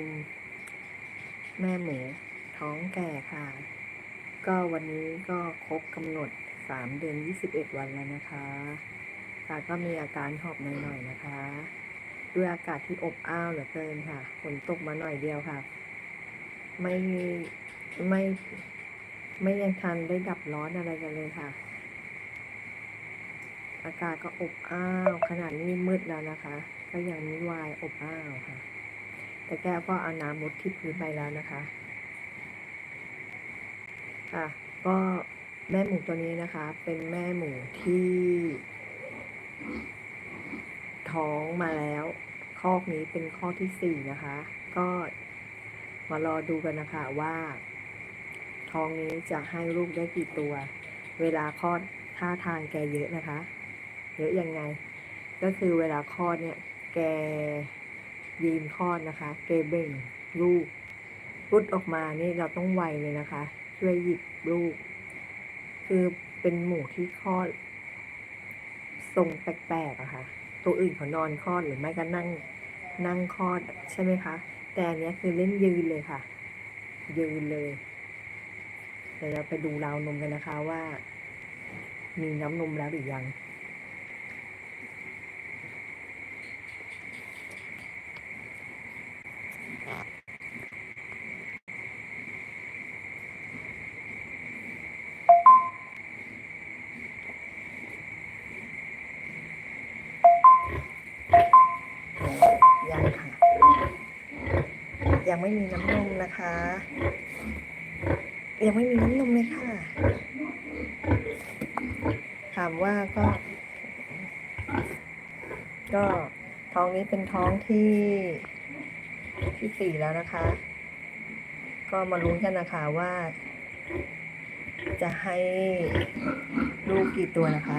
มแม่หมูท้องแก่ค่ะ ก็วันนี้ก็ครบกำหนดสามเดือนยี่สิบเอ็ดวันแล้วนะคะ ค่ะก็มีอาการหอบหน่อยๆนะคะ ด้วยอากาศที่อบอ้าวเหลือเกินค่ะฝนตกมาหน่อยเดียวค่ะ ไม่ไม่ไม่ยังทันได้ดับร้อนอะไรกันเลยค่ะ อากาศก็อบอ้าว ขนาดนี้มืดแล้วนะคะ ก็ยังมีวายอบอ้าวค่ะ แต่แก้วก็เอาน้ำมุดที่พื้นไปแล้วนะคะค่ะ ก็แม่หมูตัวนี้นะคะ เป็นแม่หมูที่ ท้องมาแล้วคอกนี้เป็นข้อที่สี่นะคะ ก็มารอดูกันนะคะว่าท้องนี้จะให้ลูกได้กี่ตัว เวลาคลอดท่าทางแกเยอะนะคะ เยอะยังไง ก็คือเวลาคลอดเนี่ย แก ยืนคลอดนะคะแกเบ่งลูกรุดออกมานี่เราต้องไวเลยนะคะ ช่วยหยิบลูก คือเป็นหมูที่คลอด ทรงแปลกๆอะค่ะ ตัวอื่นเขานอนคลอดหรือไม่ก็นั่ง นั่งคลอดใช่ไหมคะ แต่อันเนี้ยคือเล่นยืนเลยค่ะ ยืนเลยเดี๋ยวเราไปดูราวนมกันนะคะว่า มีน้ำนมแล้วหรือยังค่ะ ยังไม่มีน้ำนมนะคะ ยังไม่มีน้ำนมเลยค่ะ ถามว่าก็ ก็ท้องนี้เป็นท้องที่ที่สี่แล้วนะคะ ก็มาลุ้นกันนะคะว่า จะให้ลูกกี่ตัวนะคะ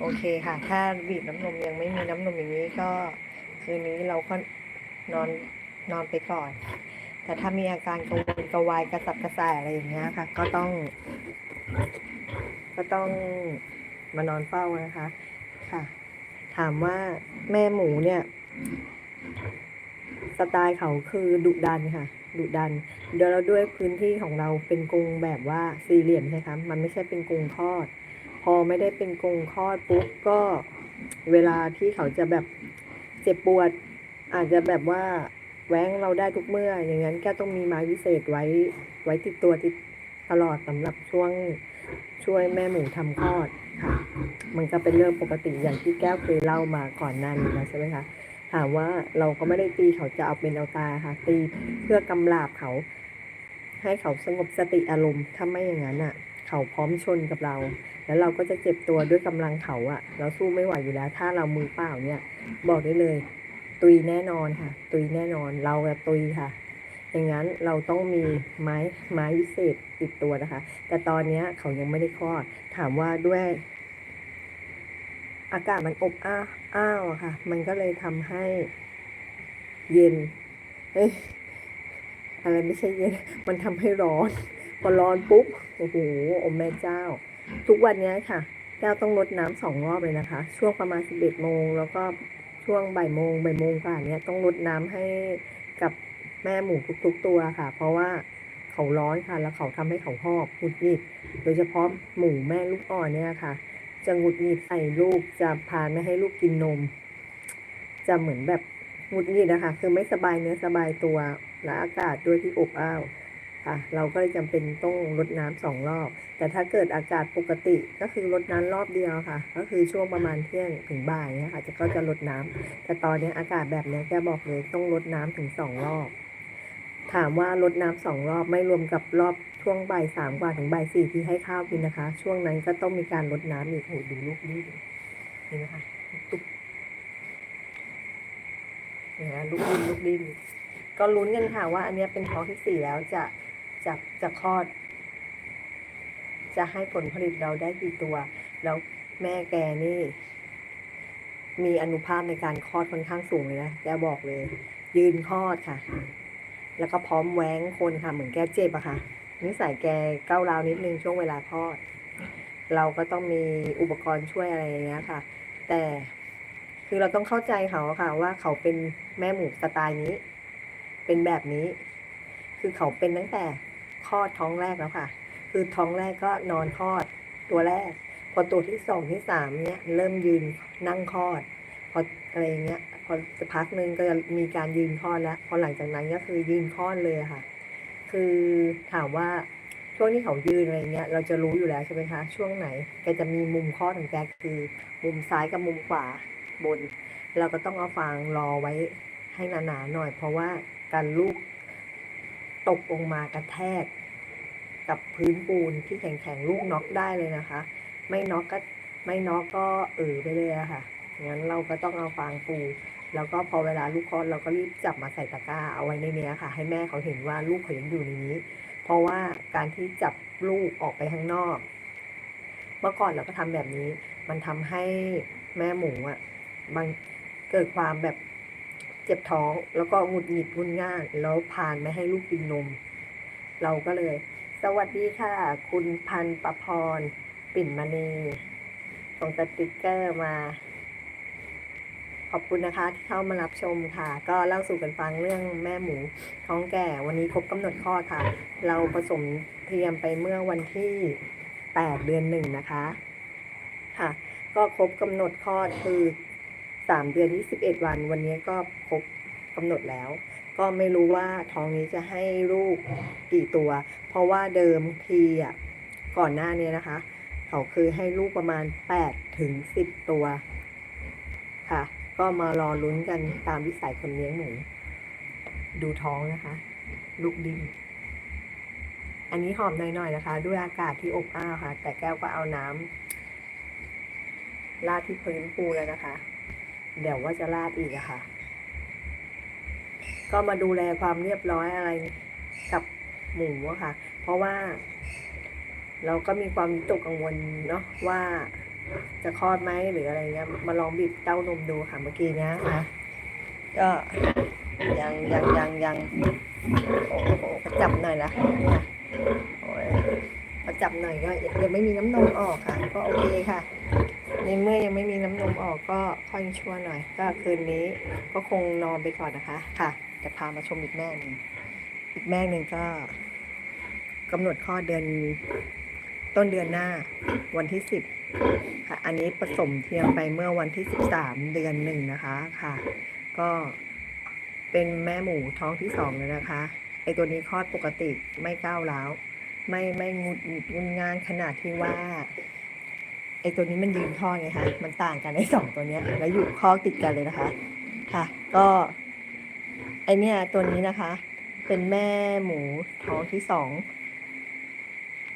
โอเคค่ะ ถ้าบีบน้ำนมยังไม่มีน้ำนมอย่างนี้ก็คืนนี้เราก็นอน นอนไปก่อน แต่ถ้ามีอาการกระวนกระวายกระสับกระส่ายอะไรอย่างเงี้ยค่ะ ก็ต้อง ก็ต้องมานอนเฝ้านะคะ ค่ะ ถามว่าแม่หมูเนี่ย สไตล์เขาคือดุดันค่ะดุดันเดี๋ยวเราด้วยพื้นที่ของเราเป็นกรงแบบว่าสี่เหลี่ยมใช่ไหมมันไม่ใช่เป็นกรงทอด พอไม่ได้เป็นกรงทอดปุ๊บก็เวลาที่เขาจะแบบเจ็บปวด อาจจะแบบว่า แหว้งเราได้ทุกเมื่อ อย่างนั้นแก้ต้องมีไม้วิเศษไว้ไว้ติดตัวติดตลอดสำหรับช่วงช่วยแม่หมูทำคลอดค่ะ มันก็เป็นเรื่องปกติอย่างที่แก้วเคยเล่ามาก่อนหน้านี้แล้วใช่ไหมคะถามว่าเราก็ไม่ได้ตีเขาจะเอาเป็นเอาตาค่ะ ตีเพื่อกำลาบเขา ให้เขาสงบสติอารมณ์ถ้าไม่อย่างนั้นอะ เขาพร้อมชนกับเรา แล้วเราก็จะเจ็บตัวด้วยกำลังเขาอะ เราสู้ไม่ไหวอยู่แล้ว ถ้าเรามือเปล่าเนี่ย บอกได้เลย ตุยแน่นอนค่ะ ตุยแน่นอนเราอะตุยค่ะ อย่างนั้นเราต้องมีไม้ไม้วิเศษติดตัวนะคะ แต่ตอนนี้เขายังไม่ได้คลอด ถามว่าด้วย อากาศมันอบอ้าวอ้าวค่ะ มันก็เลยทำให้เย็นเอ้ยอะไรไม่ใช่เย็น มันทำให้ร้อน พอร้อนปุ๊บ โอ้โหโอแม่เจ้า ทุกวันนี้ค่ะ แก้วต้องลดน้ำสองรอบเลยนะคะ ช่วงประมาณสิบเอ็ดโมงแล้วก็ ช่วงบ่ายโมงบ่ายโมงกว่าเนี้ยต้องลดน้ำให้กับแม่หมูทุกๆตัวค่ะ เพราะว่าเขาร้อนค่ะ แล้วเขาทำให้เขาหอบหงุดหงิด โดยเฉพาะหมูแม่ลูกอ่อนเนี่ยค่ะ จะหงุดหงิดใส่ลูกจะพาไม่ให้ลูกกินนม จะเหมือนแบบหงุดหงิดนะคะคือไม่สบายเนื้อสบายตัวและอากาศด้วยที่อบอ้าว ค่ะ เราก็เลยจำเป็นต้องรดน้ำสองรอบ แต่ถ้าเกิดอากาศปกติก็คือรดน้ำรอบเดียวค่ะ ก็คือช่วงประมาณเที่ยงถึงบ่ายเนี่ยค่ะจะก็จะรดน้ำแต่ตอนนี้อากาศแบบนี้แกบอกเลยต้องรดน้ำถึงสองรอบ ถามว่ารดน้ำสองรอบไม่รวมกับรอบช่วงบ่ายสามกว่าถึงบ่ายสี่ที่ให้ข้าวกินนะคะ ช่วงนั้นก็ต้องมีการรดน้ำอีกโหดูลูกนี่ดิเห็นไหมคะตุ๊บเนี่ยนะลูกดินลูกดินก็ลุ้นกันค่ะว่าอันนี้เป็นท้องที่สี่แล้วจะ จะจะคลอด จะให้ผลผลิตเราได้กี่ตัว แล้วแม่แกนี่ มีอนุภาพในการคลอดค่อนข้างสูงเลยนะแกบอกเลย ยืนคลอดค่ะ แล้วก็พร้อมแหวงคนค่ะ เหมือนแกเจ็บอะค่ะนิสัยแกก้าวราวนิดนึงช่วงเวลาคลอด เราก็ต้องมีอุปกรณ์ช่วยอะไรอย่างเงี้ยค่ะ แต่คือเราต้องเข้าใจเขาค่ะ ว่าเขาเป็นแม่หมูสไตล์นี้ เป็นแบบนี้ คือเขาเป็นตั้งแต่ คลอดท้องแรกแล้วค่ะ คือท้องแรกก็นอนคลอดตัวแรก พอตัวที่สองที่สามเนี้ยเริ่มยืนนั่งคลอด พออะไรเงี้ย พอจะพักหนึงก็จะมีการยืนคลอดแล้ว พอหลังจากนั้นก็คือยืนคลอดเลยค่ะ คือถามว่าช่วงที่เขายืนอะไรเงี้ยเราจะรู้อยู่แล้วใช่ไหมคะ ช่วงไหนแกจะมีมุมคลอดของแกคือ มุมซ้ายกับมุมขวาบน เราก็ต้องเอาฟางรอไว้ให้หนาๆหน่อย เพราะว่าการลูก ตกลงมากระแทก กับพื้นปูนที่แข็งๆลูกน็อกได้เลยนะคะ ไม่น็อกก็ไม่น็อกก็เออไปเลยอะค่ะงั้นเราก็ต้องเอาฟางปู แล้วก็พอเวลาลูกคลอดเราก็รีบจับมาใส่ตะกร้าเอาไว้ในเนี้ยค่ะ ให้แม่เขาเห็นว่าลูกเขายังอยู่ในนี้ เพราะว่าการที่จับลูกออกไปข้างนอก เมื่อก่อนเราก็ทำแบบนี้ มันทำให้แม่หมูอะบางเกิดความแบบ เจ็บท้อง แล้วก็หงุดหงิดงุนง่านแล้วพานไม่ให้ลูกกินนม เราก็เลย สวัสดีค่ะ คุณพันประพร ปิ่นมณีส่งสติกเกอร์มา ขอบคุณนะคะที่เข้ามารับชมค่ะ ก็เล่าสู่กันฟังเรื่องแม่หมูท้องแก่วันนี้ครบกำหนดคลอค่ะ เราผสมเทียมไปเมื่อวันที่ 8 เดือนหนึ่งนะคะ ค่ะ ก็ครบกำหนดคลอคือ 3เดือน21วัน วันนี้ก็ครบกำหนดแล้ว ก็ไม่รู้ว่าท้องนี้จะให้ลูกกี่ตัว เพราะว่าเดิมทีอะก่อนหน้านี้นะคะ เขาคือให้ลูกประมาณ8ถึง10ตัว ค่ะ ก็มารอลุ้นกันตามวิสัยคนเลี้ยงหมูดูท้องนะคะ ลูกดิ้นอันนี้หอมหน่อยๆนะคะ ด้วยอากาศที่อบอ้าวค่ะ แต่แก้วก็เอาน้ำราดที่พื้นปูแล้วนะคะ เดี๋ยวว่าจะราดอีกอะค่ะ ก็มาดูแลความเรียบร้อยอะไรกับหมูอะค่ะ เพราะว่า เราก็มีความวิตกกังวลเนาะว่าจะคลอดไหมหรืออะไรเงี้ย มาลองบีบเต้านมดูค่ะเมื่อกี้เนี้ยนะคะก็ยังยังยังยังโอ้โหประจับหน่อยละค่ะโอ้ยประจับหน่อยก็ยังไม่มีน้ำนมออกค่ะ ก็โอเคค่ะ ในเมื่อยังไม่มีน้ำนมออกก็ค่อยชั่วหน่อย ก็คืนนี้ก็คงนอนไปก่อนนะคะ ค่ะจะพามาชมอีกแม่หนึ่งอีกแม่หนึ่งก็กำหนดคลอเดือนต้นเดือนหน้าวันที่สิบค่ะอันนี้ผสมเทียมไปเมื่อวันที่สิบสามเดือนหนึ่งนะคะค่ะ ก็เป็นแม่หมูท้องที่สองเลยนะคะไอตัวนี้คลอดปกติไม่ก้าวร้าวไม่ไม่งุดหงิดงุนงานขนาดที่ว่า อตัวนี้มันยืนข้อไงคะมันต่างกันไอสองตัวเนี้ย แล้วอยู่ข้อติดกันเลยนะคะ ค่ะ ก็ไอเนี้ยตัวนี้นะคะ เป็นแม่หมูท้องที่สอง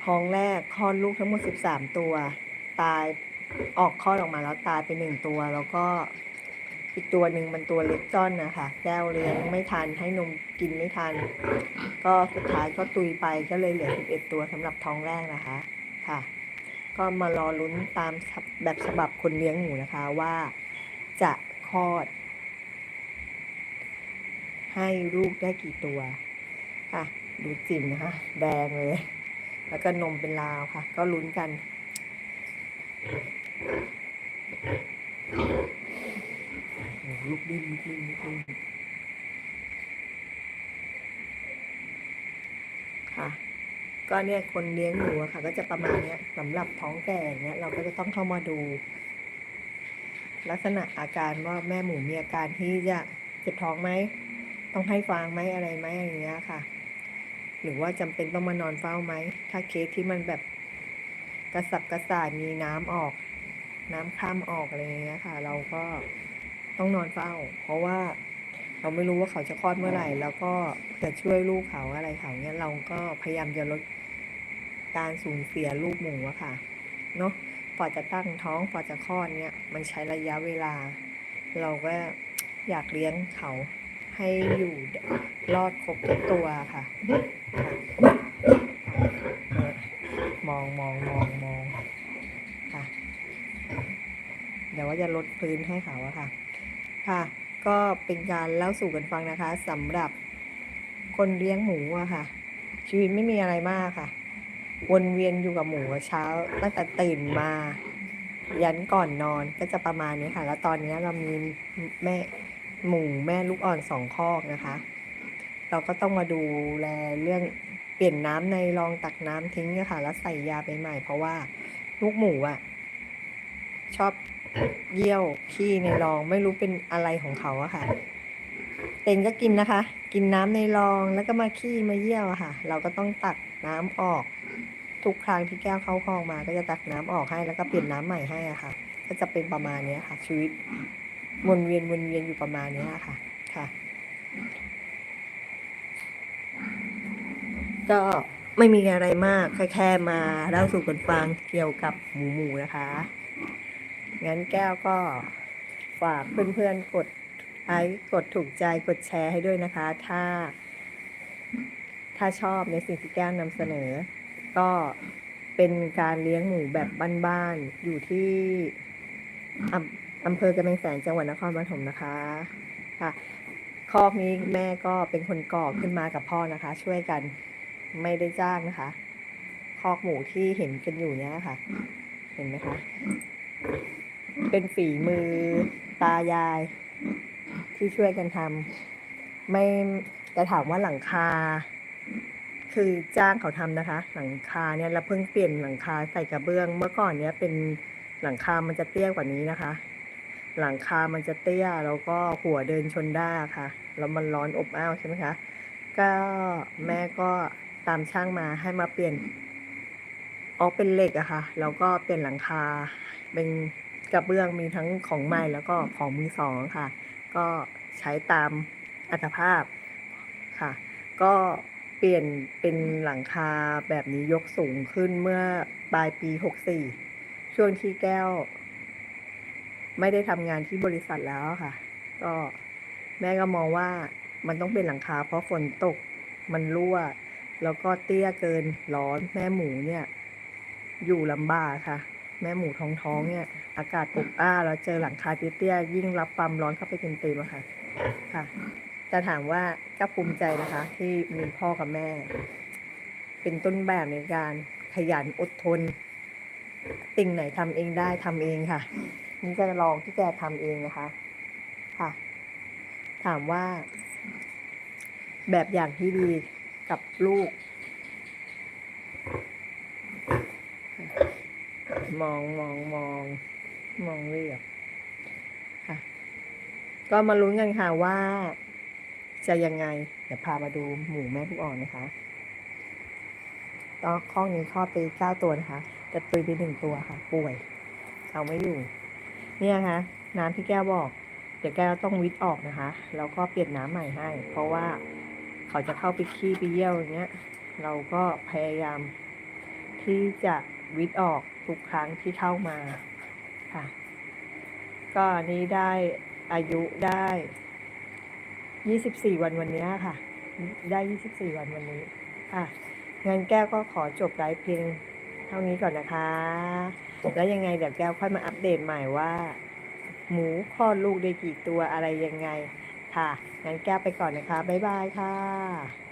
ท้องแรกคลอดลูกทั้งหมดสิบสามตัว ตายออกคลอดออกมาแล้วตายไปหนึ่งตัว แล้วก็อีกตัวหนึ่งมันตัวเล็กจ้อนนะคะแก้วเลี้ยงไม่ทันให้นมกินไม่ทัน ก็สุดท้ายก็ตุยไปก็เลยเหลือสิบเอ็ดตัวสำหรับท้องแรกนะคะ ค่ะ ก็มารอลุ้นตามแบบฉบับคนเลี้ยงหมูนะคะว่าจะคลอด ให้ลูกได้กี่ตัวค่ะดูจิ๋มนะคะ แดงเลย แล้วก็นมเป็นลาวค่ะ ก็ลุ้นกันลูกดิ้นลูกดิ้นลูกดิ้นค่ะ ก็เนี่ยคนเลี้ยงหมูค่ะ ก็จะประมาณเนี้ยสำหรับท้องแก่เงี้ยเราก็จะต้องเข้ามาดู ลักษณะอาการว่าแม่หมูมีอาการที่จะเจ็บท้องไหมต้องให้ฟางไหมอะไรไหมอย่างเงี้ยค่ะ หรือว่าจำเป็นต้องมานอนเฝ้าไหมถ้าเคสที่มันแบบกระสับกระส่ายมีน้ำออก น้ำข้ามออกอะไรเงี้ยค่ะ เราก็ต้องนอนเฝ้า เพราะว่า เราไม่รู้ว่าเขาจะคลอดเมื่อไหร่ แล้วก็จะช่วยลูกเขาอะไรเขาเนี้ยเราก็พยายามจะลดการสูญเสียลูกหมูอะค่ะเนาะพอจะตั้งท้องพอจะคลอดเนี้ยมันใช้ระยะเวลา เราก็อยากเลี้ยงเขาให้อยู่รอดครบทุกตัวค่ะ มองมองมองมองค่ะ เดี๋ยวว่าจะลดพื้นให้เขาอะค่ะ ค่ะ ก็เป็นการเล่าสู่กันฟังนะคะสำหรับคนเลี้ยงหมูอะค่ะ ชีวิตไม่มีอะไรมากค่ะ วนเวียนอยู่กับหมูเช้าตั้งแต่ตื่นมา ยันก่อนนอนก็จะประมาณนี้ค่ะ แล้วตอนนี้เรามีแม่หมูแม่ลูกอ่อนสองคอกนะคะ เราก็ต้องมาดูแลเรื่องเปลี่ยนน้ำในรองตักน้ำทิ้งอะค่ะ แล้วใส่ยาไปใหม่ เพราะว่าลูกหมูอะชอบ เยี่ยวขี้ในรองไม่รู้เป็นอะไรของเขาอะค่ะ เต็งก็กินนะคะ กินน้ำในรองแล้วก็มาขี้มาเยี่ยวอะค่ะ เราก็ต้องตักน้ำออก ทุกครั้งที่แก้วเข้าคลองมา ก็จะตักน้ำออกให้แล้วก็เปลี่ยนน้ำใหม่ให้อะค่ะ ก็จะเป็นประมาณเนี้ยค่ะ ชีวิตวนเวียนวนเวียนอยู่ประมาณเนี้ยค่ะ ค่ะ ก็ไม่มีอะไรมากแค่แค่มาเล่าสู่กันฟังเกี่ยวกับหมูหมูนะคะ งั้นแก้วก็ฝากเพื่อนๆกดไลค์กดถูกใจกดแชร์ให้ด้วยนะคะ ถ้า ถ้าชอบในสิ่งที่แก้วนำเสนอ ก็เป็นการเลี้ยงหมูแบบบ้านๆอยู่ที่อำอำเภอกำแพงแสนจังหวัดนครปฐมนะคะค่ะคอกนี้แม่ก็เป็นคนก่อขึ้นมากับพ่อนะคะ ช่วยกันไม่ได้จ้างนะคะ คอกหมูที่เห็นกันอยู่เนี้ยค่ะ เห็นไหมคะ เป็นฝีมือตายาย ที่ช่วยกันทำไม่แต่ถามว่าหลังคา คือจ้างเขาทำนะคะ หลังคาเนี่ยเราเพิ่งเปลี่ยนหลังคาใส่กระเบื้อง เมื่อก่อนเนี้ยเป็นหลังคา มันจะเตี้ยกว่านี้นะคะ หลังคา มันจะเตี้ยแล้วก็หัวเดินชนได้ค่ะ แล้วมันร้อนอบอ้าวใช่ไหมคะ ก็แม่ก็ตามช่างมาให้มาเปลี่ยนออกเป็นเหล็กอะค่ะ แล้วก็เปลี่ยนหลังคาเป็น กระเบื้องมีทั้งของใหม่แล้วก็ของมือสองค่ะ ก็ใช้ตามอัตภาพค่ะ ก็เปลี่ยนเป็นหลังคาแบบนี้ยกสูงขึ้นเมื่อปลายปี 64 ช่วงที่แก้ว ไม่ได้ทำงานที่บริษัทแล้วค่ะ ก็แม่ก็มองว่ามันต้องเป็นหลังคาเพราะฝนตกมันรั่ว แล้วก็เตี้ยเกินร้อนแม่หมูเนี่ย อยู่ลำบากค่ะ แม่หมูท้องท้องๆเนี่ย อากาศอบอ้าวแล้วเจอหลังคาเตี้ยๆยิ่งรับความร้อนเข้าไปเต็มๆอะค่ะค่ะแต่ถามว่าก็ภูมิใจนะคะ ที่มีพ่อกับแม่ เป็นต้นแบบในการขยันอดทนสิ่งไหนทำเองได้ทำเองค่ะ นี่จะลองที่แกทำเองนะคะค่ะ ถามว่า แบบอย่างที่ดีกับลูก มองมองมอง มองเรียบค่ะ ก็มาลุ้นกันค่ะว่า จะยังไง เดี๋ยวพามาดูหมูแม่ลูกอ่อนนะคะตอนข้องนี้คลอดไปเก้าตัวนะคะ แต่ตุยไปหนึ่งตัวค่ะ ป่วย เอาไม่อยู่ เนี่ยคะน้ำที่แก้วบอก เดี๋ยวแก้วต้องวิทย์ออกนะคะ แล้วก็เปลี่ยนน้ำใหม่ให้ เพราะว่าเขาจะเข้าไปขี้ไปเยี่ยวอย่างเงี้ย เราก็พยายามที่จะวิทย์ออกทุกครั้งที่เข้ามา ค่ะ ก็อันนี้ได้อายุได้ 24 วันวันเนี้ยค่ะ ได้ 24 วันวันนี้ค่ะงั้นแก้วก็ขอจบไลฟ์เพียงเท่านี้ก่อนนะคะ แล้วยังไงเดี๋ยวแก้วค่อยมาอัปเดตใหม่ว่า หมูคลอดลูกได้กี่ตัวอะไรยังไงค่ะ งั้นแก้วไปก่อนนะคะ บ๊ายบายค่ะ